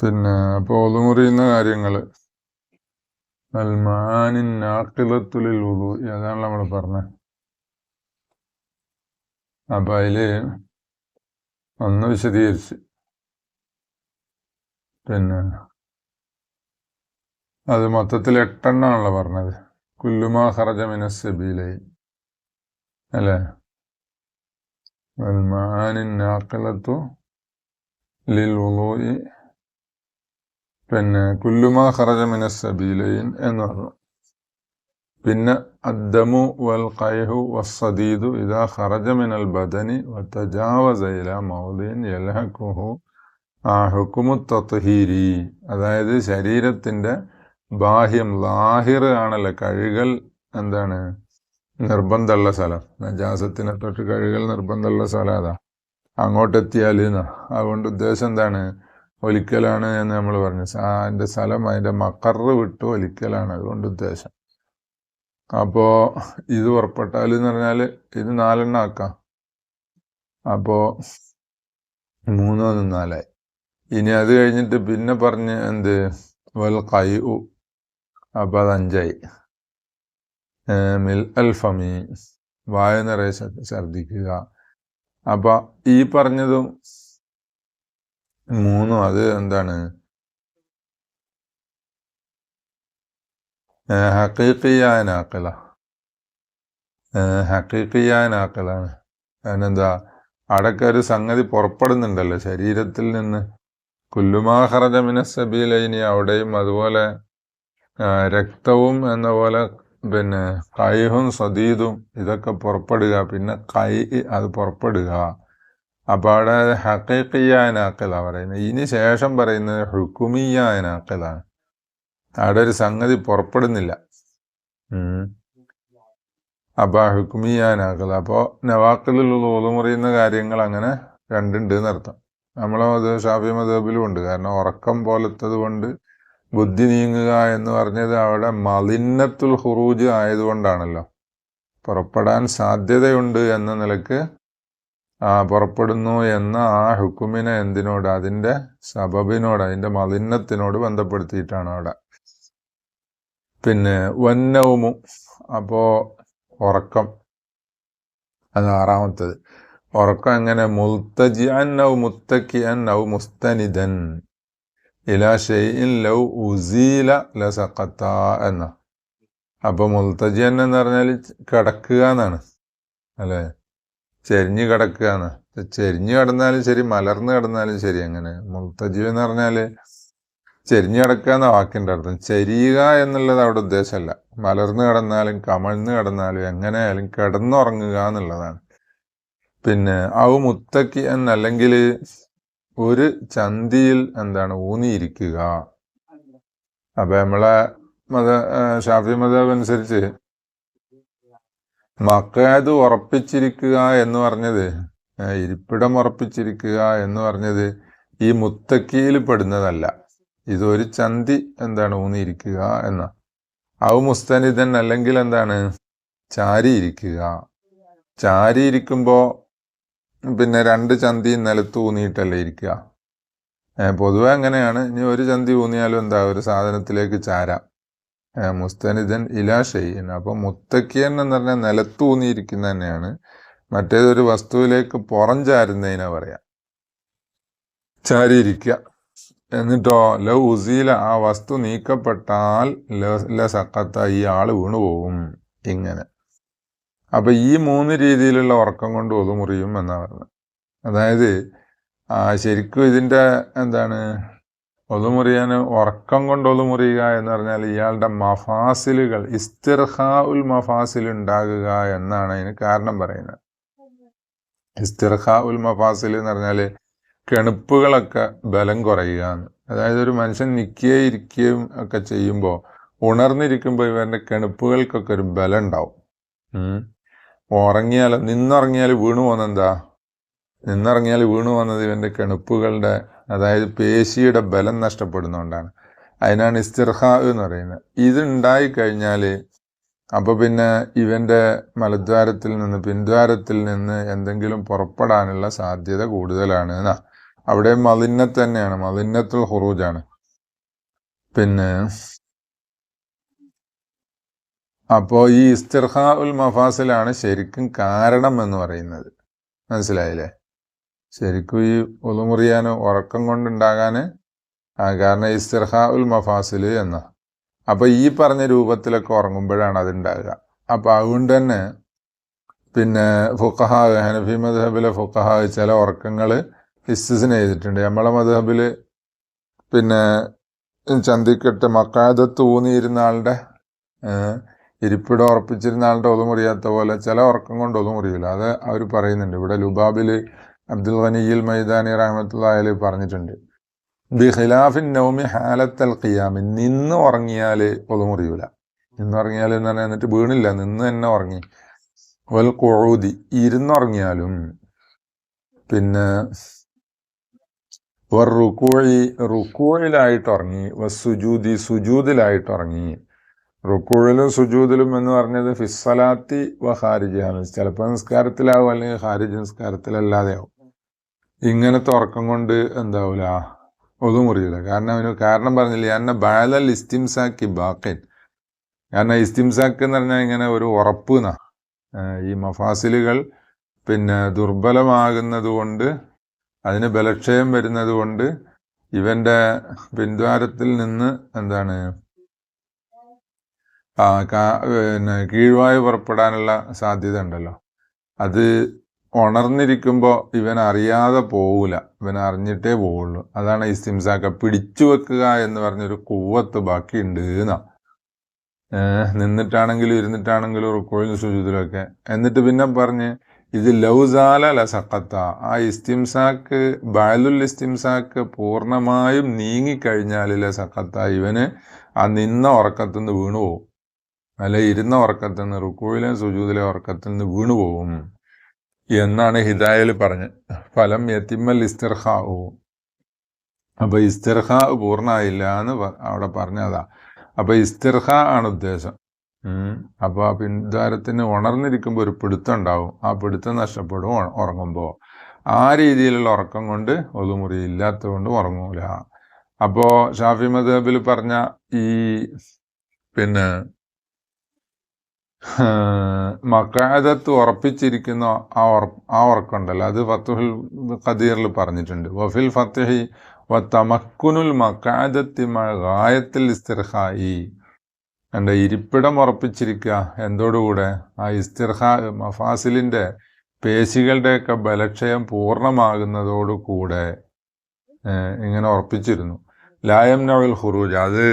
പിന്നെ അപ്പോൾ ഒതുമുറിയുന്ന കാര്യങ്ങൾ അൽമാനിൻ നാക്കിലത്തുലിൽ ഉദു അതാണ് നമ്മൾ പറഞ്ഞത് അപ്പം അതിൽ ഒന്ന് വിശദീകരിച്ച്. പിന്നെ അത് മൊത്തത്തിൽ എട്ടെണ്ണാണല്ലോ പറഞ്ഞത്. കുല്ലുമാ ഹർജമിന മിനസ്സബീലൈ അല്ലേ? അൽമാനിൻ നാക്കിലത്തു ലിൽ ഉദുഇ പിന്നെ കുല്ലുമാ ഖറജ മിനസ്സബീലൈൻ എന്ന് പറഞ്ഞു. പിന്നെ അദ്ദമു വൽ ഖൈഹു വസ്സദീദു ഇദാ ഖറജ മിനൽ ബദനി വതജാവസ ഇലാ മൗദിൻ യൽഹഖുഹു ആ ഹുക്കുമു തത്ഹീരി. അതായത് ശരീരത്തിന്റെ ബാഹ്യം ലാഹിർ ആണല്ലോ കഴുകൽ എന്താണ്? നിർബന്ധമുള്ള സ്ഥലം. നജാസത്തിനെ തൊട്ട് കഴുകൽ നിർബന്ധമുള്ള സ്ഥലം അതാ. അങ്ങോട്ടെത്തിയാൽ അതുകൊണ്ട് ഉദ്ദേശം എന്താണ്? ഒലിക്കലാണ് എന്ന് നമ്മൾ പറഞ്ഞു. അതിന്റെ സ്ഥലം അതിന്റെ മക്കറ് വിട്ട് ഒലിക്കലാണ്. അതുകൊണ്ട് ഉദ്ദേശം. അപ്പോൾ ഇത് പുറപ്പെട്ടാൽ എന്ന് പറഞ്ഞാൽ ഇത് നാലെണ്ണം ആക്കാം. അപ്പോൾ മൂന്നോ നാലായി. ഇനി അത് കഴിഞ്ഞിട്ട് പിന്നെ പറഞ്ഞ് എന്ത്? വൽ കൈ ഉ അപ്പോൾ അത് അഞ്ചായി. മിൽ അൽ ഫമി വായ നിറയെ ഛർദിക്കുക അപ്പോൾ ഈ പറഞ്ഞതും മൂന്നും അത് എന്താണ്? ഹക്കീക്കിയായ നാക്കല. ഹക്കീക്കിയായ നാക്കലാണ്. അതിനെന്താ? അടക്ക ഒരു സംഗതി പുറപ്പെടുന്നുണ്ടല്ലോ ശരീരത്തിൽ നിന്ന്. കുല്ലുമാഹറജമിന സബീലൈനി അവിടെയും അതുപോലെ രക്തവും എന്ന പോലെ പിന്നെ കൈഹും സദീദും ഇതൊക്കെ പുറപ്പെടുക. പിന്നെ കൈ അത് പുറപ്പെടുക. അപ്പോൾ അവിടെ ഹക്കീക്കിയാനാക്കലാണ് പറയുന്നത്. ഇനി ശേഷം പറയുന്നത് ഹുക്കുമിയാനാക്കലാണ് അവിടെ ഒരു സംഗതി പുറപ്പെടുന്നില്ല. അപ്പോൾ ഹുക്കുമിയാനാക്കൽ അപ്പോൾ നവാക്കിലുള്ള ഓതുമുറിയുന്ന കാര്യങ്ങൾ അങ്ങനെ രണ്ടുണ്ട് എന്നർത്ഥം. നമ്മളെ മത ഷാഫി മതബിലും ഉണ്ട്. കാരണം ഉറക്കം പോലത്തത് കൊണ്ട് ബുദ്ധി നീങ്ങുക എന്ന് പറഞ്ഞത് അവിടെ മലിന്നത്തുൽ ഹുറൂജ് ആയതുകൊണ്ടാണല്ലോ. പുറപ്പെടാൻ സാധ്യതയുണ്ട് എന്ന നിലയ്ക്ക് ആ പുറപ്പെടുന്നു എന്ന ആ ഹുക്കുമിനെ എന്തിനോട്? അതിന്റെ സബബിനോട് അതിന്റെ മലിന്നത്തിനോട് ബന്ധപ്പെടുത്തിയിട്ടാണ് അവിടെ. പിന്നെ വന്നവുമു അപ്പോൾ ഉറക്കം. അത് ആറാമത്തത്. ഉറക്കം എങ്ങനെ? മുൽത്തജി അന്നൗ മുത്തക്കി അന്നൗ മുസ്തനിദൻ. ഇലാ ഷെയ്ൻ ലൗ ഉസീല ലസഖത്ത എന്ന. അപ്പോൾ മുൽത്തജിയൻ എന്ന് പറഞ്ഞാൽ കിടക്കുക എന്നാണ്. അല്ലേ? ചെരിഞ്ഞ് കിടക്കുകയാണ്. ചെരിഞ്ഞ് കിടന്നാലും ശരി മലർന്ന് കിടന്നാലും ശരി അങ്ങനെ. മുൽത്തജി എന്ന് പറഞ്ഞാൽ ചെരിഞ്ഞ് കിടക്കുക എന്ന വാക്കിന്റെ അർത്ഥം. ചെരിയുക എന്നുള്ളത് അവിടെ ഉദ്ദേശമല്ല. മലർന്ന് കിടന്നാലും കമഴ്ന്ന് കിടന്നാലും എങ്ങനെയായാലും കിടന്നുറങ്ങുക എന്നുള്ളതാണ്. പിന്നെ ഔ മുത്തക്കി എന്നല്ലെങ്കിൽ ഒരു ചന്തിയിൽ എന്താണ് ഊന്നിയിരിക്കുക. അപ്പം നമ്മളെ മത ഷാഫി മതം അനുസരിച്ച് മക്കാത് ഉറപ്പിച്ചിരിക്കുക എന്ന് പറഞ്ഞത് ഇരിപ്പിടം ഉറപ്പിച്ചിരിക്കുക എന്ന് പറഞ്ഞത് ഈ മുത്തക്കിയിൽ പെടുന്നതല്ല. ഇതൊരു ചന്തി എന്താണ് ഊന്നിയിരിക്കുക എന്ന. ഔ മുസ്തനിതൻ അല്ലെങ്കിൽ എന്താണ് ചാരിയിരിക്കുക. ചാരിയിരിക്കുമ്പോൾ പിന്നെ രണ്ട് ചന്തി നിലത്ത് ഊന്നിയിട്ടല്ലേ ഇരിക്കുക. പൊതുവെ അങ്ങനെയാണ്. ഇനി ഒരു ചന്തി ഊന്നിയാലും എന്താ ഒരു സാധനത്തിലേക്ക് ചാരാം. മുസ്തനിദൻ ഇലാ ഷെയ്യൻ അപ്പോൾ മുത്തക്കിയൻ എന്ന് പറഞ്ഞാൽ നിലത്തൂന്നിയിരിക്കുന്ന തന്നെയാണ്. മറ്റേതൊരു വസ്തുവിലേക്ക് പുറം ചാരുന്നതിനാ പറയാം. ചാരിയിരിക്കുക എന്നിട്ടോ ല ഉസീല ആ വസ്തു നീക്കപ്പെട്ടാൽ ല സക്കത്ത ഈ ആൾ വീണുപോകും ഇങ്ങനെ. അപ്പൊ ഈ മൂന്ന് രീതിയിലുള്ള ഉറക്കം കൊണ്ട് ഒതുമുറിയും എന്നാണ് പറഞ്ഞത്. അതായത് ശരിക്കും ഇതിന്റെ എന്താണ് ഒതുമുറിയാൻ ഉറക്കം കൊണ്ട് ഒതുമുറിയുക എന്ന് പറഞ്ഞാൽ ഇയാളുടെ മഫാസിലുകൾ ഇസ്തിർഹാ ഉൽ മഫാസിൽ ഉണ്ടാകുക എന്നാണ് അതിന് കാരണം പറയുന്നത്. ഇസ്തിർഹാ ഉൽ മഫാസിൽ എന്ന് പറഞ്ഞാൽ കെണുപ്പുകളൊക്കെ ബലം കുറയുക എന്ന്. അതായത് ഒരു മനുഷ്യൻ നിൽക്കുകയും ഇരിക്കുകയും ഒക്കെ ചെയ്യുമ്പോൾ ഉണർന്നിരിക്കുമ്പോൾ ഇവരുടെ കെണുപ്പുകൾക്കൊക്കെ ഒരു ബലം ഉണ്ടാവും. ഉറങ്ങിയാൽ നിന്നുറങ്ങിയാൽ വീണു പോകുന്നെന്താ നിന്നിറങ്ങിയാൽ വീണു വന്നത് ഇവന്റെ കെണുപ്പുകളുടെ അതായത് പേശിയുടെ ബലം നഷ്ടപ്പെടുന്നതുകൊണ്ടാണ് അതിനാണ് ഇസ്തിർഹ എന്ന് പറയുന്നത്. ഇത് ഉണ്ടായി കഴിഞ്ഞാൽ അപ്പോൾ പിന്നെ ഇവന്റെ മലദ്വാരത്തിൽ നിന്ന് പിൻദ്വാരത്തിൽ നിന്ന് എന്തെങ്കിലും പുറപ്പെടാനുള്ള സാധ്യത കൂടുതലാണ് എന്നാ. അവിടെ മലിന്നത്ത് തന്നെയാണ് മലിന്നത്തുൽ ഹുറൂജാണ് പിന്നെ അപ്പോൾ ഈ ഇസ്തിർഹ ഉൽ മഫാസിലാണ് ശരിക്കും കാരണം എന്ന് പറയുന്നത്. മനസ്സിലായില്ലേ? ശരിക്കും ഈ ഒതുമുറിയാനോ ഉറക്കം കൊണ്ടുണ്ടാകാൻ കാരണം ഇസ്തിർഹ ഉൽ മഫാസിൽ എന്ന. അപ്പോൾ ഈ പറഞ്ഞ രൂപത്തിലൊക്കെ ഉറങ്ങുമ്പോഴാണ് അതുണ്ടാകുക. അപ്പോൾ അതുകൊണ്ട് തന്നെ പിന്നെ ഫുക്കഹ ഹനഫി മദ്ഹബിലെ ഫുക്കഹ ചില ഉറക്കങ്ങൾ ഇസ്തിസിന് ചെയ്തിട്ടുണ്ട്. നമ്മളെ മദ്ഹബിൽ പിന്നെ ചന്തിക്കെട്ട് മക്കാദത്ത് ഊന്നിയിരുന്ന ആളുടെ ഇരിപ്പിടം ഉറപ്പിച്ചിരുന്ന ആളുടെ ഒതുമുറിയാത്ത പോലെ ചില ഉറക്കം കൊണ്ട് ഒതുമുറിയില്ല. അത് അവർ പറയുന്നുണ്ട്. ഇവിടെ ലുബാബിൽ അബ്ദുൽ ഖനിയിൽ മൈദാനി റഹമത്തുള്ളായാൽ പറഞ്ഞിട്ടുണ്ട്. ബി ഖിലാഫിൻ നൗമി ഹാലത്തൽ ഖിയാമി. നിന്ന് ഉറങ്ങിയാൽ പൊതുമുറിയൂല നിന്ന് ഉറങ്ങിയാൽ എന്ന് പറഞ്ഞാൽ എന്നിട്ട് വീണില്ല. നിന്ന് തന്നെ ഉറങ്ങി. വൽ കൊഴുതി ഇരുന്നുറങ്ങിയാലും പിന്നെ വർ റുക്കോഴി റുക്കോയിലായിട്ട് ഉറങ്ങി. സുജൂതി സുജൂതിലായിട്ട് ഉറങ്ങി. റുക്കോഴിലും സുജൂതിലും എന്ന് പറഞ്ഞത് ഫിസ്സലാത്തി വ ഹാരിജിയാണ് ചിലപ്പോൾ നിസ്കാരത്തിലാവും അല്ലെങ്കിൽ ഹാരിജ് നിസ്കാരത്തിലല്ലാതെയാവും. ഇങ്ങനത്തെ ഉറക്കം കൊണ്ട് എന്താവൂല? ഒതും മുറിയില്ല കാരണം അവന് കാരണം പറഞ്ഞില്ല എന്നെ ബാലൽ ഇസ്തിംസാക്കി ബാക്കൻ കാരണം ഇസ്തിംസാക്ക് എന്ന് പറഞ്ഞാൽ ഇങ്ങനെ ഒരു ഉറപ്പ് എന്നാ ഈ മഫാസിലുകൾ പിന്നെ ദുർബലമാകുന്നത് കൊണ്ട് അതിന് ബലക്ഷയം വരുന്നത് കൊണ്ട് ഇവന്റെ പിൻദ്വാരത്തിൽ നിന്ന് എന്താണ് ആ പിന്നെ കീഴ്വായു പുറപ്പെടാനുള്ള സാധ്യത ഉണ്ടല്ലോ. അത് ഉണർന്നിരിക്കുമ്പോൾ ഇവൻ അറിയാതെ പോവില്ല ഇവൻ അറിഞ്ഞിട്ടേ പോവുള്ളൂ. അതാണ് ഇസ്തിംസാക്ക പിടിച്ചു വെക്കുക എന്ന് പറഞ്ഞൊരു കൂവത്ത് ബാക്കിയുണ്ട് എന്നാ നിന്നിട്ടാണെങ്കിലും ഇരുന്നിട്ടാണെങ്കിലും റുക്കോയിലും സുജൂതിലൊക്കെ എന്നിട്ട് പിന്നെ പറഞ്ഞ് ഇത് ലൗസാല ലസക്കത്ത ആ ഇസ്തിംസാക്ക് ബാലുൽ ഇസ്തിംസാക്ക് പൂർണമായും നീങ്ങിക്കഴിഞ്ഞാൽ ലസക്കത്ത ഇവന് ആ നിന്ന ഉറക്കത്തു നിന്ന് വീണുപോകും അല്ലെ ഇരുന്ന ഉറക്കത്തു നിന്ന് റുക്കോയിലെ സുജൂതിലെ ഉറക്കത്തു നിന്ന് വീണു പോകും എന്നാണ് ഹിദായൽ പറഞ്ഞ് ഫലം യത്തിമ്മൽ ഇസ്തിർഹാവും അപ്പൊ ഇസ്തിർഹ പൂർണമായില്ല എന്ന് അവിടെ പറഞ്ഞതാ. അപ്പൊ ഇസ്തിർഹ ആണ് ഉദ്ദേശം. അപ്പോൾ അപ്പൊ ആ പിൻദ്വാരത്തിന് ഉണർന്നിരിക്കുമ്പോൾ ഒരു പിടുത്തം ഉണ്ടാവും ആ പിടുത്തം നഷ്ടപ്പെടും ഉറങ്ങുമ്പോൾ ആ രീതിയിലുള്ള ഉറക്കം കൊണ്ട് ഒതുമുറി ഇല്ലാത്തതുകൊണ്ട് ഉറങ്ങൂല. അപ്പോൾ ഷാഫി മദബിൽ പറഞ്ഞ ഈ പിന്നെ മക്കാദത്ത് ഉറപ്പിച്ചിരിക്കുന്ന ആ ഉറ ആ ഉറക്കമുണ്ടല്ലോ അത് ഫത്തുഹുൽ ഖദീറിൽ പറഞ്ഞിട്ടുണ്ട്. വഫിൽ ഫത്തുഹി വ തമക്കുനുൽ മക്കാദത്തി ഗായത്തിൽ ഇസ്തിർഹായി. എന്റെ ഇരിപ്പിടം ഉറപ്പിച്ചിരിക്കുക എന്തോടുകൂടെ? ആ ഇസ്തിർഹ മഫാസിലിന്റെ പേശികളുടെയൊക്കെ ബലക്ഷയം പൂർണമാകുന്നതോടുകൂടെ ഇങ്ങനെ ഉറപ്പിച്ചിരുന്നു. ലായം നവൽ ഹുറൂജ് അത്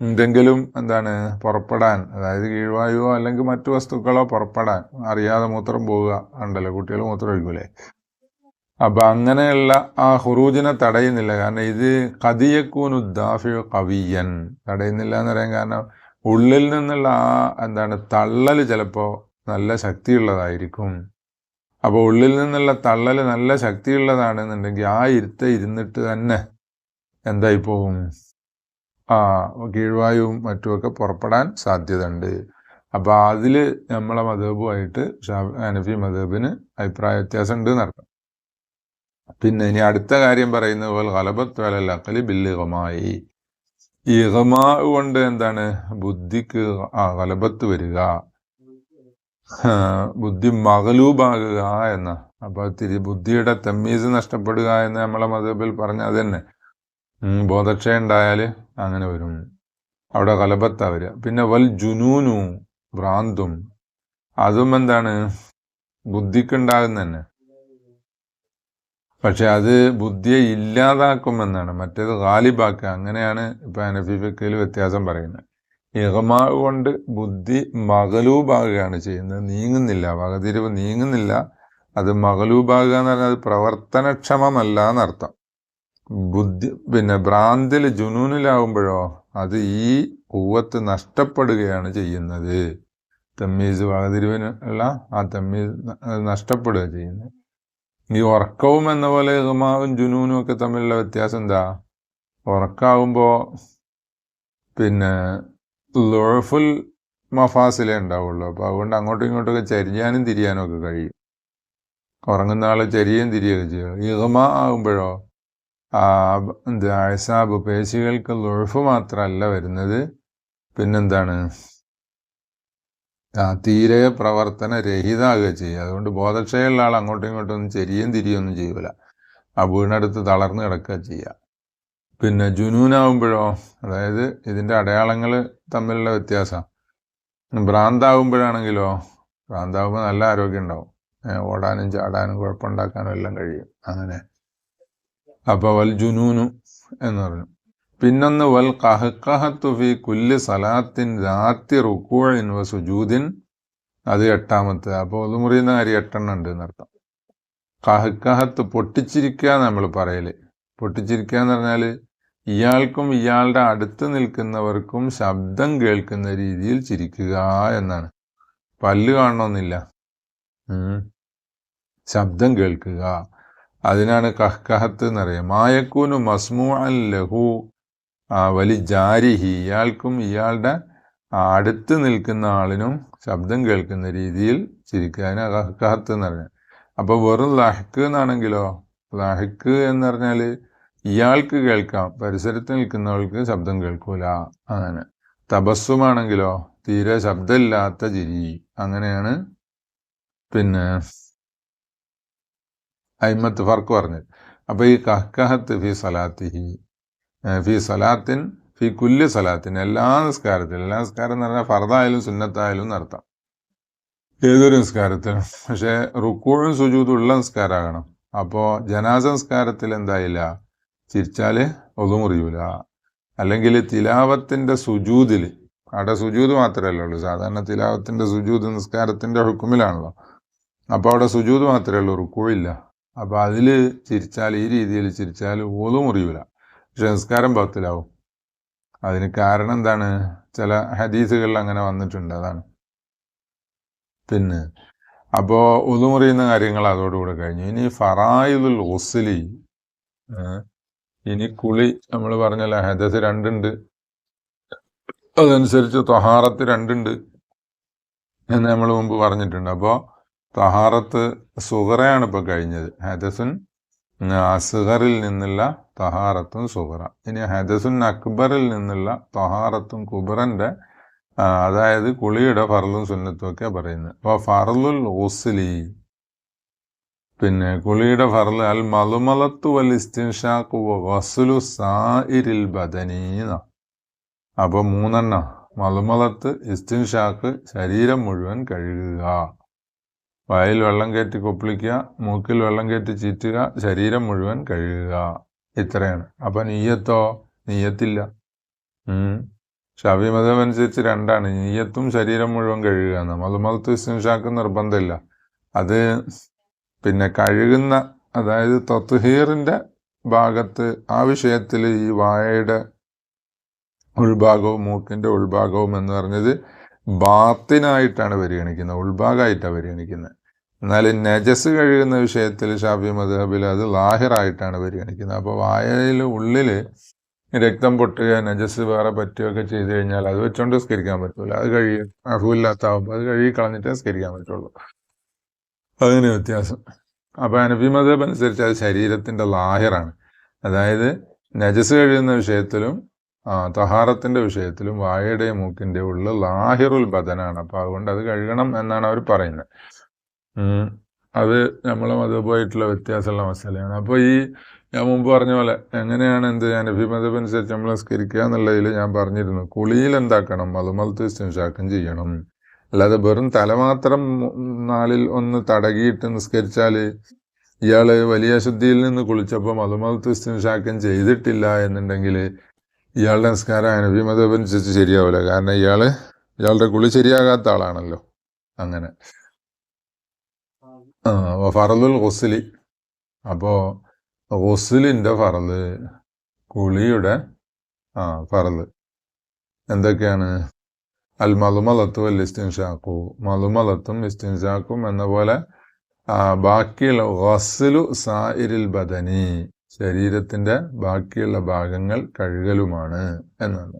എന്തെങ്കിലും എന്താണ് പുറപ്പെടാൻ അതായത് കീഴ്വായുവോ അല്ലെങ്കിൽ മറ്റു വസ്തുക്കളോ പുറപ്പെടാൻ അറിയാതെ മൂത്രം പോവുക ഉണ്ടല്ലോ കുട്ടികൾ മൂത്രം ഒഴിക്കൂലേ? അപ്പൊ അങ്ങനെയുള്ള ആ ഹുറൂജിനെ തടയുന്നില്ല. കാരണം ഇത് കതിയക്കൂനു ദാഫി കവിയൻ തടയുന്നില്ല എന്ന് പറയാൻ കാരണം ഉള്ളിൽ നിന്നുള്ള ആ എന്താണ് തള്ളൽ ചിലപ്പോൾ നല്ല ശക്തിയുള്ളതായിരിക്കും. അപ്പോൾ ഉള്ളിൽ നിന്നുള്ള തള്ളൽ നല്ല ശക്തിയുള്ളതാണെന്നുണ്ടെങ്കിൽ ആ ഇരുത്ത ഇരുന്നിട്ട് തന്നെ എന്തായി പോകും കീഴ്വായുവും മറ്റുമൊക്കെ പുറപ്പെടാൻ സാധ്യതയുണ്ട്. അപ്പോൾ അതിൽ നമ്മളെ മതബുമായിട്ട് ഹനഫി മതബിന് അഭിപ്രായ വ്യത്യാസം ഉണ്ട് നടക്കാം പിന്നെ ഇനി അടുത്ത കാര്യം പറയുന്നത് പോലെ കലബത്ത് വലൽ അക്കലി ബില്ലുകമായി ഈ ഇഗമാ കൊണ്ട് എന്താണ്? ബുദ്ധിക്ക് ആ ഗലബത്ത് വരിക. ബുദ്ധി മകലൂബാകുക എന്ന. അപ്പൊ തിരി ബുദ്ധിയുടെ തമ്മീസ് നഷ്ടപ്പെടുക എന്ന് നമ്മളെ മതബിൽ പറഞ്ഞ അത് തന്നെ. ബോധക്ഷയം ഉണ്ടായാൽ അങ്ങനെ വരും. അവിടെ കലബത്ത വരിക. പിന്നെ വൽ ജുനൂനു ഭ്രാന്തും. അതും എന്താണ്? ബുദ്ധിക്കുണ്ടാകുന്ന തന്നെ. പക്ഷെ അത് ബുദ്ധിയെ ഇല്ലാതാക്കുമെന്നാണ്. മറ്റേത് ഗാലിബാക്കുക. അങ്ങനെയാണ് ഇപ്പൊ ഹനഫി ഫിക്കയിൽ വ്യത്യാസം പറയുന്നത്. ഇഹമാവ് കൊണ്ട് ബുദ്ധി മകലൂബാകുകയാണ് ചെയ്യുന്നത്. നീങ്ങുന്നില്ല. വകതിരിവ് നീങ്ങുന്നില്ല. അത് മകലൂബാകുക എന്ന് പറഞ്ഞാൽ അത് പ്രവർത്തനക്ഷമമല്ല എന്നർത്ഥം. ബുദ്ധി പിന്നെ ഭ്രാന്തിൽ ജുനൂനിലാവുമ്പോഴോ അത് ഈ കൂവത്ത് നഷ്ടപ്പെടുകയാണ് ചെയ്യുന്നത്. തമ്മീസ് വകതിരിവിന് ഉള്ള ആ തമ്മീസ് നഷ്ടപ്പെടുക ചെയ്യുന്നത്. ഈ ഉറക്കവും എന്ന പോലെ ഹുമാവും ജുനൂനും ഒക്കെ തമ്മിലുള്ള വ്യത്യാസം എന്താ? ഉറക്കാവുമ്പോൾ പിന്നെ ലോഫുൽ മഫാസിലേ ഉണ്ടാവുള്ളൂ. അപ്പോൾ അതുകൊണ്ട് അങ്ങോട്ടും ഇങ്ങോട്ടൊക്കെ ചരിയാനും തിരിയാനും ഒക്കെ കഴിയും. ഉറങ്ങുന്ന ആളെ ചരിയും തിരിയൊക്കെ ചെയ്യും. ഹുമാ ആകുമ്പോഴോ അയസാബ് പേശികൾക്ക് ലൊഴുഫ് മാത്രമല്ല വരുന്നത്. പിന്നെന്താണ്? തീരെ പ്രവർത്തന രഹിതാകുക ചെയ്യുക. അതുകൊണ്ട് ബോധക്ഷയമുള്ള ആൾ അങ്ങോട്ടും ഇങ്ങോട്ടും ഒന്നും ചെരിയും തിരിയൊന്നും ചെയ്യൂല. ആ വീണടുത്ത് തളർന്ന് കിടക്കുക ചെയ്യുക. പിന്നെ ജുനൂനാവുമ്പോഴോ അതായത് ഇതിന്റെ അടയാളങ്ങൾ തമ്മിലുള്ള വ്യത്യാസം. ഭ്രാന്താവുമ്പോഴാണെങ്കിലോ ഭ്രാന്താവുമ്പോൾ നല്ല ആരോഗ്യം ഉണ്ടാവും. ഓടാനും ചാടാനും കുഴപ്പമുണ്ടാക്കാനും എല്ലാം കഴിയും. അങ്ങനെ. അപ്പോൾ വൽ ജുനൂനു എന്ന് പറഞ്ഞു. പിന്നൊന്ന് വൽ കഹക്കഹത്തു ഫി കുല്ല് സലാത്തിൻ രാത്തി റുക്കൂഴിൻ വ സുജൂദിൻ. അത് എട്ടാമത്തെ അപ്പോൾ അത് മുറിയുന്ന കാര്യം എട്ടെണ്ണം ഉണ്ട് എന്നർത്ഥം. കഹക്കഹത്ത് പൊട്ടിച്ചിരിക്കുക നമ്മൾ പറയൽ. പൊട്ടിച്ചിരിക്കുക എന്ന് പറഞ്ഞാൽ ഇയാൾക്കും ഇയാളുടെ അടുത്ത് നിൽക്കുന്നവർക്കും ശബ്ദം കേൾക്കുന്ന രീതിയിൽ ചിരിക്കുക എന്നാണ്. പല്ല് കാണണമെന്നില്ല. ശബ്ദം കേൾക്കുക. അതിനാണ് കഹ്കഹത്ത് എന്നറിയാം മായക്കൂനു മസ്മൂ അൽ ലഹു ആ, വലി ജാരിഹി ഇയാൾക്കും ഇയാളുടെ അടുത്ത് നിൽക്കുന്ന ആളിനും ശബ്ദം കേൾക്കുന്ന രീതിയിൽ ചിരിക്കുക കഹ്കഹത്ത് എന്ന് പറഞ്ഞാൽ അപ്പോൾ വെറും ലഹക്ക് എന്നാണെങ്കിലോ ലഹക്ക് എന്ന് പറഞ്ഞാൽ ഇയാൾക്ക് കേൾക്കാം പരിസരത്ത് നിൽക്കുന്നവൾക്ക് ശബ്ദം കേൾക്കൂല അങ്ങനെ. തപസ്സുമാണെങ്കിലോ തീരെ ശബ്ദമില്ലാത്ത ചിരി അങ്ങനെയാണ് പിന്നെ അയിമത്ത് ഫർക്ക് പറഞ്ഞു. അപ്പോൾ ഈ കഹ്കഹത്ത് ഫി സലാത്തിഹി ഫി സലാത്തിൻ ഫി കുല്ല് സലാത്തിൻ എല്ലാ നിസ്കാരത്തിലും എല്ലാ നിസ്കാരം എന്ന് പറഞ്ഞാൽ ഫർദായാലും സുന്നത്തായാലും നടത്താം ഏതൊരു നിസ്കാരത്തിലും പക്ഷേ റുക്കൂഴും സുജൂതും ഉള്ള നിസ്കാരമാകണം അപ്പോൾ ജനാസ നിസ്കാരത്തിൽ എന്തായില്ല? ചിരിച്ചാൽ ഒതുമുറിയൂല അല്ലെങ്കിൽ തിലാവത്തിന്റെ സുജൂതിൽ അവിടെ സുജൂത് മാത്രമല്ലേ ഉള്ളൂ. സാധാരണ തിലാവത്തിന്റെ സുജൂത് നിസ്കാരത്തിന്റെ ഹുക്കുമിലാണല്ലോ. അപ്പോൾ അവിടെ സുജൂത് മാത്രമേ ഉള്ളൂ റുക്കൂഴില്ല അപ്പോൾ അതിൽ ചിരിച്ചാൽ ഈ രീതിയിൽ ചിരിച്ചാൽ ഓതും മുറിയൂല. പക്ഷെ നിസ്കാരം പത്തിലാവും അതിന് കാരണം എന്താണ്? ചില ഹദീസുകളിൽ അങ്ങനെ വന്നിട്ടുണ്ട് അതാണ്. പിന്നെ അപ്പോൾ ഉതുമുറിയുന്ന കാര്യങ്ങൾ അതോടുകൂടെ കഴിഞ്ഞു. ഇനി ഫറായുൽ ഉസ്ലി ഇനി കുളി നമ്മൾ പറഞ്ഞല്ലോ ഹദസ് രണ്ടുണ്ട്. അതനുസരിച്ച് തൊഹാറത്ത് രണ്ടുണ്ട് എന്ന് നമ്മൾ മുമ്പ് പറഞ്ഞിട്ടുണ്ട്. അപ്പോൾ തഹാറത്ത് സുഹറയാണ് ഇപ്പോൾ കഴിഞ്ഞത്. ഹദസുൻ അസുഹറിൽ നിന്നുള്ള തഹാറത്തും സുഹറ. ഇനി ഹദസുൻ അക്ബറിൽ നിന്നുള്ള തഹാറത്തും കുബറന്റെ അതായത് കുളിയുടെ ഫറലും സുന്നത്തും ഒക്കെ പറയുന്നത്. അപ്പോൾ ഫറലുൽ ഓസ്ലി പിന്നെ കുളിയുടെ ഫറൽ അൽ മലുമലത്തു വൽ ഇസ്തിൻഷാഖു വസുലു സായിരിൽ ബദനീന അപ്പോൾ മൂന്നെണ്ണ. മലുമലത്ത് ഇസ്തിൻഷാക്ക് ശരീരം മുഴുവൻ കഴുകുക. വായിൽ വെള്ളം കയറ്റി കൊപ്പിളിക്കുക മൂക്കിൽ വെള്ളം കയറ്റി ചീറ്റുക ശരീരം മുഴുവൻ കഴുകുക. ഇത്രയാണ്. അപ്പം നീയത്തോ? നീയത്തില്ല. ഷാഫി മതം അനുസരിച്ച് രണ്ടാണ്. നീയത്തും ശരീരം മുഴുവൻ കഴുകുക എന്ന് മതുമലത്ത് ഇസ്തിൻഷാക്ക് നിർബന്ധമില്ല. അത് പിന്നെ കഴുകുന്ന അതായത് തത്ഹീറിന്റെ ഭാഗത്ത് ആ വിഷയത്തിൽ ഈ വായയുടെ ഉൾഭാഗവും മൂക്കിന്റെ ഉൾഭാഗവും എന്ന് പറഞ്ഞത് ബാത്തിനായിട്ടാണ് പരിഗണിക്കുന്നത്. ഉൾഭാഗമായിട്ടാണ് പരിഗണിക്കുന്നത്. എന്നാൽ നജസ് കഴിയുന്ന വിഷയത്തിൽ ഷാഫി മദ്ഹബിൽ അത് ലാഹിറായിട്ടാണ് പരിഗണിക്കുന്നത്. അപ്പോൾ വായയിൽ ഉള്ളിൽ രക്തം പൊട്ടുക നജസ് വേറെ പറ്റുകയൊക്കെ ചെയ്തു കഴിഞ്ഞാൽ അത് വെച്ചുകൊണ്ട് സ്കരിക്കാൻ പറ്റില്ല അത് കഴുകി അഹുവില്ലാത്താവുമ്പോൾ അത് കഴുകി കളഞ്ഞിട്ടേ സ്കരിക്കാൻ പറ്റുള്ളൂ. അതിന് വ്യത്യാസം. അപ്പോൾ അനഫി മതബ് അനുസരിച്ച് അത് ശരീരത്തിന്റെ ലാഹിറാണ്. അതായത് നജസ് കഴിയുന്ന വിഷയത്തിലും തഹാറത്തിന്റെ വിഷയത്തിലും വായയുടെയും മൂക്കിന്റെ ഉള്ളിൽ ലാഹിറുൽ ബദനാണ്. അപ്പോൾ അതുകൊണ്ട് അത് കഴുകണം എന്നാണ് അവർ പറയുന്നത്. അത് നമ്മളെ മതമായിട്ടുള്ള വ്യത്യാസമുള്ള മസാലയാണ് അപ്പോൾ ഈ ഞാൻ മുമ്പ് പറഞ്ഞ പോലെ എങ്ങനെയാണ് എന്ത് ഞാൻ അഭിമതം അനുസരിച്ച് നമ്മൾ സ്കരിക്കുക എന്നുള്ളതിൽ ഞാൻ പറഞ്ഞിരുന്നു. കുളിയിൽ എന്താക്കണം? മതുമലത്ത് ഇസ്തിൻഷാക്കം ചെയ്യണം. അല്ലാതെ വെറും തല മാത്രം നാലിൽ ഒന്ന് തടകിയിട്ട് നിസ്കരിച്ചാൽ ഇയാൾ വലിയ ശുദ്ധിയിൽ നിന്ന് കുളിച്ചപ്പോൾ മധുമലത്ത് ഇസ്തിൻഷാക്കം ചെയ്തിട്ടില്ല എന്നുണ്ടെങ്കിൽ ഇയാളുടെ നിസ്കാരം അനബി അനുസരിച്ച് ശരിയാവില്ല. കാരണം ഇയാൾ ഇയാളുടെ കുളി ശരിയാകാത്ത ആളാണല്ലോ. അങ്ങനെ. ഫറലുൽ ഗുസ്ലി. അപ്പോൾ ഗുസ്ലിന്റെ ഫറൽ കുളിയുടെ ആ ഫറൽ എന്തൊക്കെയാണ്? അൽ മലുമലത്തും അൽ ഇസ്തിൻഷാക്കു മലുമലത്തും ഇസ്റ്റിൻഷാക്കും എന്ന പോലെ ബാക്കിയുള്ള ഗസ്ലു സായിരിൽ ബദനി. ശരീരത്തിന്റെ ബാക്കിയുള്ള ഭാഗങ്ങൾ കഴുകലുമാണ് എന്നാണ്.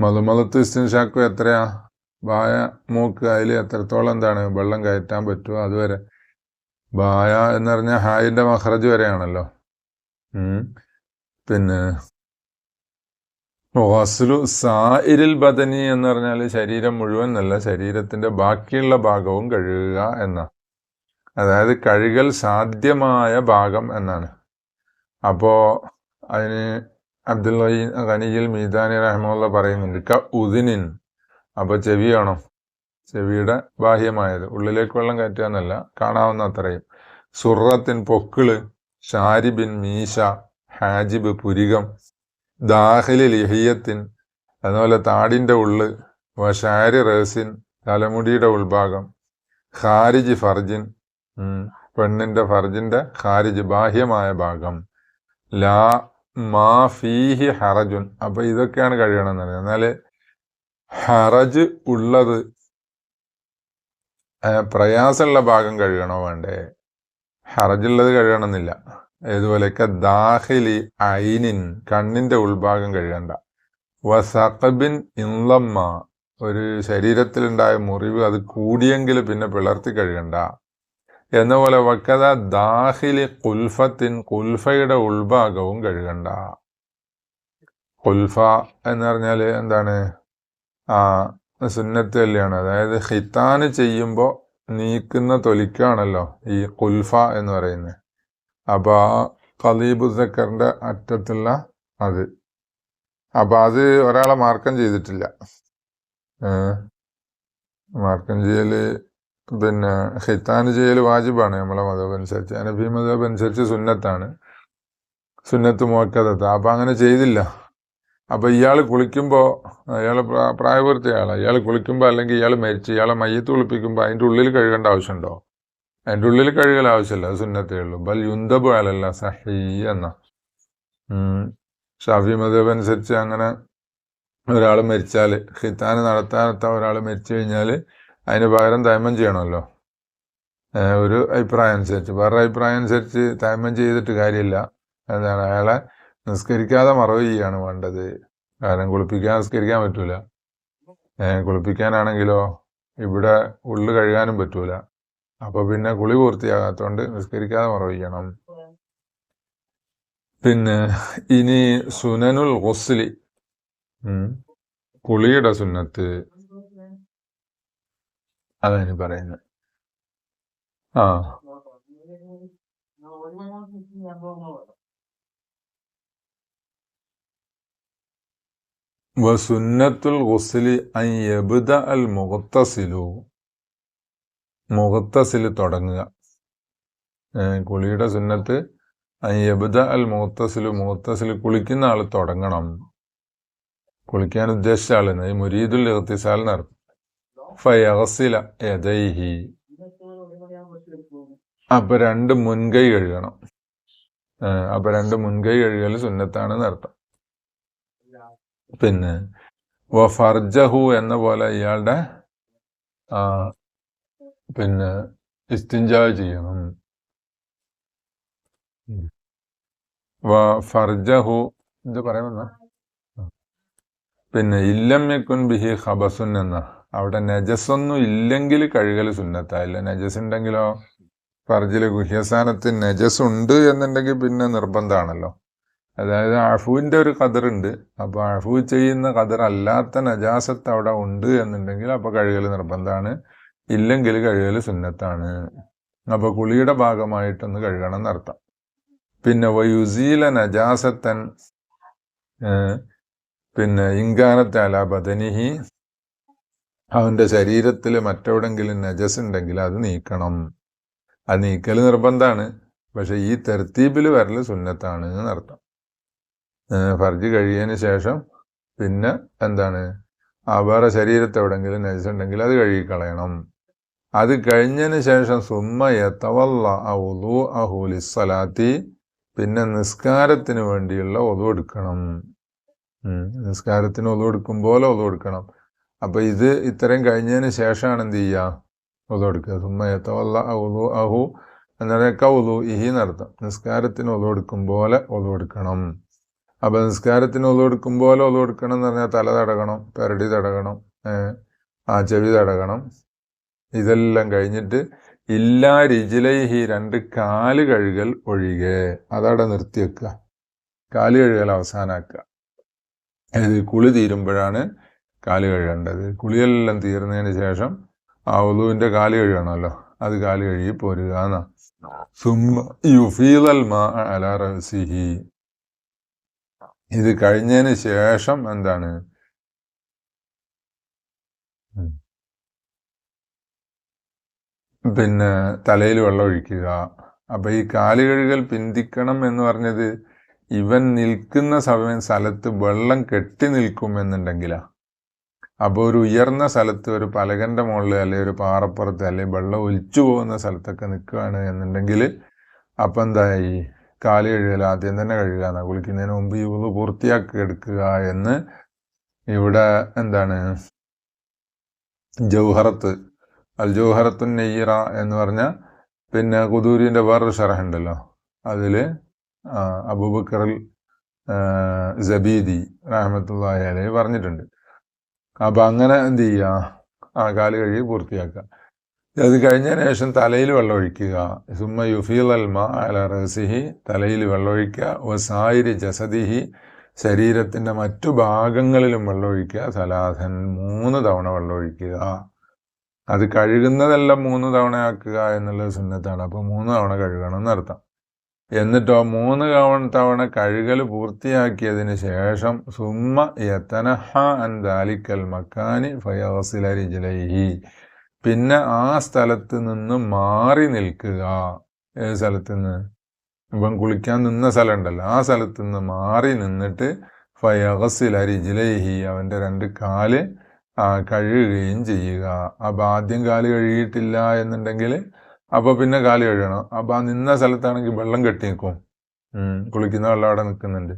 മലുമലത്ത് ഇസ്തിൻഷാക്കും എത്രയാ? ബായ മൂക്ക് അതിൽ എത്രത്തോളം എന്താണ് വെള്ളം കയറ്റാൻ പറ്റുമോ അതുവരെ. ബായ എന്ന് പറഞ്ഞാൽ ഹായിന്റെ മഹ്റജ് വരെയാണല്ലോ. പിന്നെ വസ്ലു സായിരിൽ ബദനി എന്ന് പറഞ്ഞാൽ ശരീരം മുഴുവൻ അല്ല ശരീരത്തിന്റെ ബാക്കിയുള്ള ഭാഗവും കഴുകുക എന്ന. അതായത് കഴുകൽ സാധ്യമായ ഭാഗം എന്നാണ്. അപ്പോൾ അതിന് അബ്ദുൽ ഖനിയിൽ മീതാനി റഹ്മുള്ള പറയുന്നുണ്ട് ക ഉദിനിൻ. അപ്പൊ ചെവിയാണോ? ചെവിയുടെ ബാഹ്യമായത്. ഉള്ളിലേക്ക് വെള്ളം കയറ്റുക കാണാവുന്ന അത്രയും. സുറത്തിൻ പൊക്കിൾ ഷാരിബിൻ മീശ ഹാജിബ് പുരികം ദാഹലിൽ ഇഹിയത്തിൻ അതുപോലെ താടിന്റെ ഉള്ള് വഷാരി റേസിൻ തലമുടിയുടെ ഉൾഭാഗം ഖാരിജ് ഫർജിൻ പെണ്ണിന്റെ ഫർജിന്റെ ഖാരിജ് ബാഹ്യമായ ഭാഗം. ലാ മാ ഫീഹി ഹറജുൻ. അപ്പോൾ ഇതൊക്കെയാണ് കഴിയണമെന്ന് പറയുന്നത് എന്നാൽ ഹറജ് ഉള്ളത് പ്രയാസമുള്ള ഭാഗം കഴുകണോ വേണ്ടേ? ഹറജുള്ളത് കഴുകണമെന്നില്ല. ഏതുപോലെയൊക്കെ ദാഹിലി ഐനിൻ കണ്ണിന്റെ ഉൾഭാഗം കഴുകണ്ട. വസഖബിൻ ഇൻലമ്മ ഒരു ശരീരത്തിലുണ്ടായ മുറിവ് അത് കൂടിയെങ്കിൽ പിന്നെ പിളർത്തി കഴുകണ്ട. എന്ന പോലെ വക്കത ദാഹിലി കുൽഫത്തിൻ കുൽഫയുടെ ഉൾഭാഗവും കഴുകണ്ട. കുൽഫ എന്ന് പറഞ്ഞാൽ എന്താണ്? സുന്നത്ത് കല്യാണം. അതായത് ഹിത്താന് ചെയ്യുമ്പോൾ നീക്കുന്ന തൊലിക്കാണല്ലോ ഈ കുൽഫ എന്ന് പറയുന്നത്. അപ്പൊ ആ കലീബു അറ്റത്തുള്ള അത്. അപ്പൊ അത് ഒരാളെ മാർക്കം ചെയ്തിട്ടില്ല. മാർക്കം ചെയ്യൽ പിന്നെ ഹിത്താന് ചെയ്യൽ വാജിബാണ് നമ്മളെ മതം അനുസരിച്ച് അനബി മതം അനുസരിച്ച് സുന്നത്താണ്. സുന്നത്ത് മോക്കതത്ത് അപ്പൊ അങ്ങനെ ചെയ്തില്ല. അപ്പൊ ഇയാൾ കുളിക്കുമ്പോൾ അയാൾ പ്രായപൂർത്തിയാളാ ഇയാൾ കുളിക്കുമ്പോൾ അല്ലെങ്കിൽ ഇയാൾ മരിച്ച് ഇയാളെ മയ്യത്ത് കുളിപ്പിക്കുമ്പോൾ അതിന്റെ ഉള്ളിൽ കഴുകേണ്ട ആവശ്യമുണ്ടോ? അതിന്റെ ഉള്ളിൽ കഴുകൽ ആവശ്യമില്ല സുന്നത്തേ ഉള്ളൂ. ബൽ യുന്തബ് അലല്ല സഹീ എന്ന. ഷാഫി മതബ് അനുസരിച്ച് അങ്ങനെ ഒരാൾ മരിച്ചാൽ ഹിത്താൻ നടത്താനെത്ത ഒരാൾ മരിച്ചു കഴിഞ്ഞാൽ അതിന് പകരം തൈമം ചെയ്യണമല്ലോ. ഒരു അഭിപ്രായം അനുസരിച്ച്. വേറെ അഭിപ്രായം അനുസരിച്ച് തൈമം ചെയ്തിട്ട് കാര്യമില്ല. എന്താണ്? അയാളെ നിസ്കരിക്കാതെ മറവ് ചെയ്യാണ് വേണ്ടത്. കാരണം കുളിപ്പിക്കാൻ നിസ്കരിക്കാൻ പറ്റൂല. കുളിപ്പിക്കാനാണെങ്കിലോ ഇവിടെ ഉള്ളു കഴുകാനും പറ്റൂല. അപ്പൊ പിന്നെ കുളി പൂർത്തിയാകാത്തോണ്ട് നിസ്കരിക്കാതെ മറവ് ചെയ്യണം. പിന്നെ ഇനി സുനനുൽ ഗുസ്ലി. കുളിയുടെ സുന്നത്ത്. അതാണ് പറയുന്നത് ആ. വസുന്നത്തുൽ ഗുസ്ലി അൻ അൽ മുഖത്തസിലു. മുഖത്തസിൽ തുടങ്ങുക. കുളിയുടെ സുന്നത്ത് അയ്യബുദ അൽ മുഹത്തസിലു മുഹത്തസിൽ കുളിക്കുന്ന ആൾ തുടങ്ങണം. കുളിക്കാൻ ഉദ്ദേശിച്ച ആളെന്ന്. ഈ മുരീദുൽ ഇഹത്തിസാൽ നടത്തും ഫയസില യദൈഹി. അപ്പൊ രണ്ട് മുൻകൈ കഴുകണം. അപ്പൊ രണ്ട് മുൻകൈ കഴുകൽ സുന്നത്താണ് നടത്തം പിന്നെ വ ഫർജഹു എന്ന പോലെ ഇയാളുടെ പിന്നെ ഇസ്തിഞ്ചാ ചെയ്യണം. വ ഫർജഹു ഇത് പറയുന്ന പിന്നെ ഇല്ലം യക്കുൻ ബിഹി ഹബസുൻ എന്ന അവിടെ നജസൊന്നും ഇല്ലെങ്കിൽ കഴുകൽ സുന്നത്തായില്ല നജസ് ഉണ്ടെങ്കിലോ ഫർജിൽ ഗുഹ്യസ്ഥാനത്ത് നജസ് ഉണ്ട് എന്നുണ്ടെങ്കിൽ പിന്നെ നിർബന്ധമാണല്ലോ അതായത് അഫുവിന്റെ ഒരു കതിറുണ്ട് അപ്പോൾ അഫു ചെയ്യുന്ന കതിറല്ലാത്ത നജാസത്ത് അവിടെ ഉണ്ട് എന്നുണ്ടെങ്കിൽ അപ്പോൾ കഴുകൽ നിർബന്ധമാണ്. ഇല്ലെങ്കിൽ കഴുകൽ സുന്നത്താണ്. അപ്പോൾ കുളിയുടെ ഭാഗമായിട്ടൊന്ന് കഴുകണം എന്നർത്ഥം. പിന്നെ വയുസീല നജാസത്തൻ പിന്നെ ഇങ്കാനത്താല ബദനിഹി അവന്റെ ശരീരത്തിൽ മറ്റെവിടെങ്കിലും നജസ് ഉണ്ടെങ്കിൽ അത് നീക്കണം. അത് നീക്കൽ നിർബന്ധമാണ്. പക്ഷേ ഈ തെർത്തീബിൽ വരൽ സുന്നത്താണ് എന്നർത്ഥം. ഫർജ് കഴിയതിന് ശേഷം പിന്നെ എന്താണ്? ആ വേറെ ശരീരത്ത് എവിടെങ്കിലും അത് കഴുകിക്കളയണം. അത് കഴിഞ്ഞതിന് ശേഷം സുമ്മ യത്തവല്ല ഉദു അഹുലിസ്സലാത്തി പിന്നെ നിസ്കാരത്തിന് വേണ്ടിയുള്ള ഒതു എടുക്കണം. നിസ്കാരത്തിന് ഒതു എടുക്കും പോലെ ഒതു എടുക്കണം. അപ്പൊ ഇത് ഇത്രയും കഴിഞ്ഞതിന് ശേഷമാണ് എന്ത് ചെയ്യുക ഒതു എടുക്കുക. സുമ്മ യത്തവല്ല ഉദു അഹു എന്നൊക്കെ ഒതു ഇഹി നടത്താം നിസ്കാരത്തിന് ഒതു എടുക്കും പോലെ ഒതു എടുക്കണം. അപ്പൊ നിസ്കാരത്തിന് ഒതു കൊടുക്കുമ്പോൾ ഒതു കൊടുക്കണം എന്ന് പറഞ്ഞാൽ തല തടകണം പെരടി തടകണം ആ ചെവി തടകണം. ഇതെല്ലാം കഴിഞ്ഞിട്ട് ഇല്ലാ രിജിലൈഹി രണ്ട് കാൽ കഴുകൽ ഒഴികെ. അതവിടെ നിർത്തി വെക്കുക. കാൽ കഴുകൽ അവസാനാക്കുക. ഇത് കുളി തീരുമ്പോഴാണ് കാൽ കഴുകേണ്ടത്. കുളിയെല്ലാം തീർന്നതിന് ശേഷം ആ ഒതുവിന്റെ കാൽ കഴുകണമല്ലോ. അത് കാൽ കഴുകി പോരുക എന്നാ. സുമ്മ യുഫീദൽ മാ അല റസിഹി. ഇത് കഴിഞ്ഞതിന് ശേഷം എന്താണ്? പിന്നെ തലയിൽ വെള്ളം ഒഴിക്കുക. അപ്പൊ ഈ കാലുകഴുകൽ പിന്തിക്കണം എന്ന് പറഞ്ഞത് ഇവൻ നിൽക്കുന്ന സമയം സ്ഥലത്ത് വെള്ളം കെട്ടി നിൽക്കും എന്നുണ്ടെങ്കിലാ അപ്പോൾ ഒരു ഉയർന്ന സ്ഥലത്ത് ഒരു പലകന്റെ മുകളിൽ അല്ലെങ്കിൽ ഒരു പാറപ്പുറത്ത് അല്ലെങ്കിൽ വെള്ളം ഒലിച്ചു പോകുന്ന സ്ഥലത്തൊക്കെ നിൽക്കുകയാണ് എന്നുണ്ടെങ്കിൽ അപ്പം എന്തായി? കാൽ കഴുകൽ ആദ്യം തന്നെ കഴുകുക കുളിക്കുന്നതിന് മുമ്പ് ഈ ഉളു പൂർത്തിയാക്കി എടുക്കുക എന്ന് ഇവിടെ എന്താണ്? ജൗഹറത്ത് അൽ ജൗഹറത്തു നെയ്യറ എന്ന് പറഞ്ഞ പിന്നെ കുതൂരിന്റെ വേറൊരു ഷറഹുണ്ടല്ലോ അതിൽ ആ, അബൂബക്കർ ജബീദി റഹമത്തുള്ളാഹി അലൈഹി പറഞ്ഞിട്ടുണ്ട്. അപ്പൊ അങ്ങനെ എന്ത് ചെയ്യുക? ആ കാൽ കഴുകി പൂർത്തിയാക്കുക. അത് കഴിഞ്ഞതിന് ശേഷം തലയിൽ വെള്ളമൊഴിക്കുക. സുമ്മ യുഫീൽ അൽമ അല റസിഹി തലയിൽ വെള്ളമൊഴിക്കുക. വസായിരി ജസദിഹി. ശരീരത്തിന്റെ മറ്റു ഭാഗങ്ങളിലും വെള്ളമൊഴിക്കുക. സലാഹൻ മൂന്ന് തവണ വെള്ളമൊഴിക്കുക. അത് കഴുകുന്നതെല്ലാം മൂന്ന് തവണ ആക്കുക എന്നുള്ളത് സുന്നത്താണ്. അപ്പോൾ മൂന്ന് തവണ കഴുകണം എന്നർത്ഥം. എന്നിട്ടോ മൂന്ന് തവണ തവണ കഴുകൽ പൂർത്തിയാക്കിയതിന് ശേഷം സുമ്മ യത്തനഹ അൻ ദാലിക്കൽ മക്കാനി ഫയസില റിജ്ലൈഹി പിന്നെ ആ സ്ഥലത്ത് നിന്ന് മാറി നിൽക്കുക. ഏത് സ്ഥലത്ത് നിന്ന്? ഇവൻ കുളിക്കാൻ നിന്ന സ്ഥലം ഉണ്ടല്ലോ ആ സ്ഥലത്ത് നിന്ന് മാറി നിന്നിട്ട് ഫയഹസിൽ അരിജിലേഹി അവന്റെ രണ്ട് കാൽ കഴുകുകയും ചെയ്യുക. അപ്പം ആദ്യം കാൽ കഴുകിയിട്ടില്ല എന്നുണ്ടെങ്കിൽ അപ്പോൾ പിന്നെ കാൽ കഴുകണം. അപ്പം ആ നിന്ന സ്ഥലത്താണെങ്കിൽ വെള്ളം കെട്ടി നിൽക്കും കുളിക്കുന്ന വെള്ളം അവിടെ നിൽക്കുന്നുണ്ട്.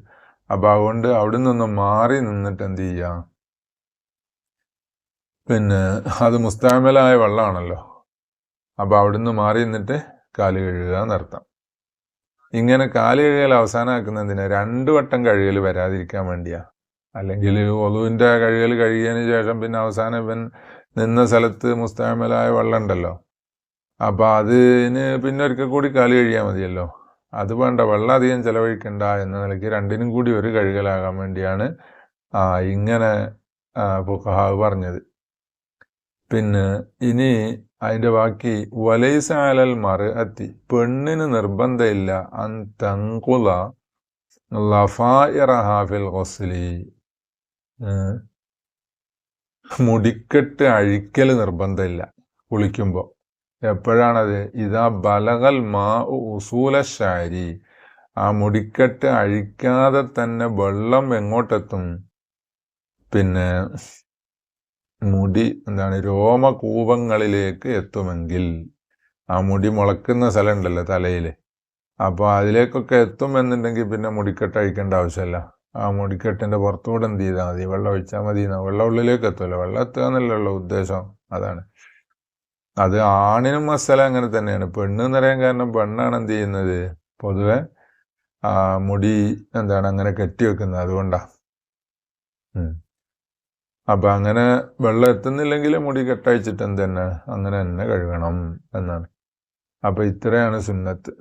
അപ്പം അതുകൊണ്ട് അവിടെ നിന്നൊന്ന് മാറി നിന്നിട്ട് എന്ത് ചെയ്യാം പിന്നെ അത് മുസ്താമലായ വെള്ളമാണല്ലോ. അപ്പൊ അവിടുന്ന് മാറി നിന്നിട്ട് കാൽ കഴുകുക എന്നർത്ഥം ഇങ്ങനെ കാൽ കഴുകൽ അവസാനമാക്കുന്നതിന് രണ്ടു വട്ടം കഴുകൽ വരാതിരിക്കാൻ വേണ്ടിയാ. അല്ലെങ്കിൽ ഒതുവിന്റെ കഴുകൽ കഴുകിയതിന് ശേഷം പിന്നെ അവസാനം ഇവൻ നിന്ന സ്ഥലത്ത് മുസ്താമലായ വെള്ളം ഉണ്ടല്ലോ അപ്പൊ അതിന് പിന്നെ ഒരിക്കൽ കൂടി കാൽ കഴിയാൽ മതിയല്ലോ. അത് വേണ്ട വെള്ളം അധികം ചെലവഴിക്കണ്ട എന്ന നിലയ്ക്ക് രണ്ടിനും കൂടി ഒരു കഴുകലാകാൻ വേണ്ടിയാണ് ഇങ്ങനെ ഫുഖഹാവ് പറഞ്ഞത്. പിന്നെ ഇനി അതിന്റെ ബാക്കി വലൈസാലൽ മറ അത്തി പെണ്ണിന് നിർബന്ധമില്ല അൻ തങ്കുല ഏഹ് മുടിക്കെട്ട് അഴിക്കൽ നിർബന്ധമില്ല കുളിക്കുമ്പോൾ. എപ്പോഴാണത്? ഇതാ ബലകൽ മാ ഉസൂല ശാരി ആ മുടിക്കെട്ട് അഴിക്കാതെ തന്നെ വെള്ളം എങ്ങോട്ടെത്തും? പിന്നെ മുടി എന്താണ് രോമകൂപങ്ങളിലേക്ക് എത്തുമെങ്കിൽ ആ മുടി മുളക്കുന്ന സ്ഥലം ഉണ്ടല്ലോ തലയിൽ അപ്പോൾ അതിലേക്കൊക്കെ എത്തുമെന്നുണ്ടെങ്കിൽ പിന്നെ മുടിക്കെട്ട് അഴിക്കേണ്ട ആവശ്യമില്ല. ആ മുടിക്കെട്ടിന്റെ പുറത്തുകൂടെ എന്ത് ചെയ്താൽ മതി. വെള്ളം ഒഴിച്ചാൽ മതി വെള്ളം ഉള്ളിലേക്ക് എത്തുമല്ലോ വെള്ളം എത്തുക എന്നല്ലോ ഉദ്ദേശം. അതാണ്. അത് ആണിനും മസല അങ്ങനെ തന്നെയാണ്. പെണ്ണ് എന്ന് പറയാൻ കാരണം പെണ്ണാണ് എന്ത് ചെയ്യുന്നത്? പൊതുവെ മുടി എന്താണ് അങ്ങനെ കെട്ടി വെക്കുന്നത് അതുകൊണ്ടാണ്. അപ്പൊ അങ്ങനെ വെള്ളം എത്തുന്നില്ലെങ്കിൽ മുടി കെട്ടഴിച്ചിട്ട് എന്ത് തന്നെ അങ്ങനെ തന്നെ കഴുകണം എന്നാണ്. അപ്പൊ ഇത്രയാണ് സുന്നത്ത്.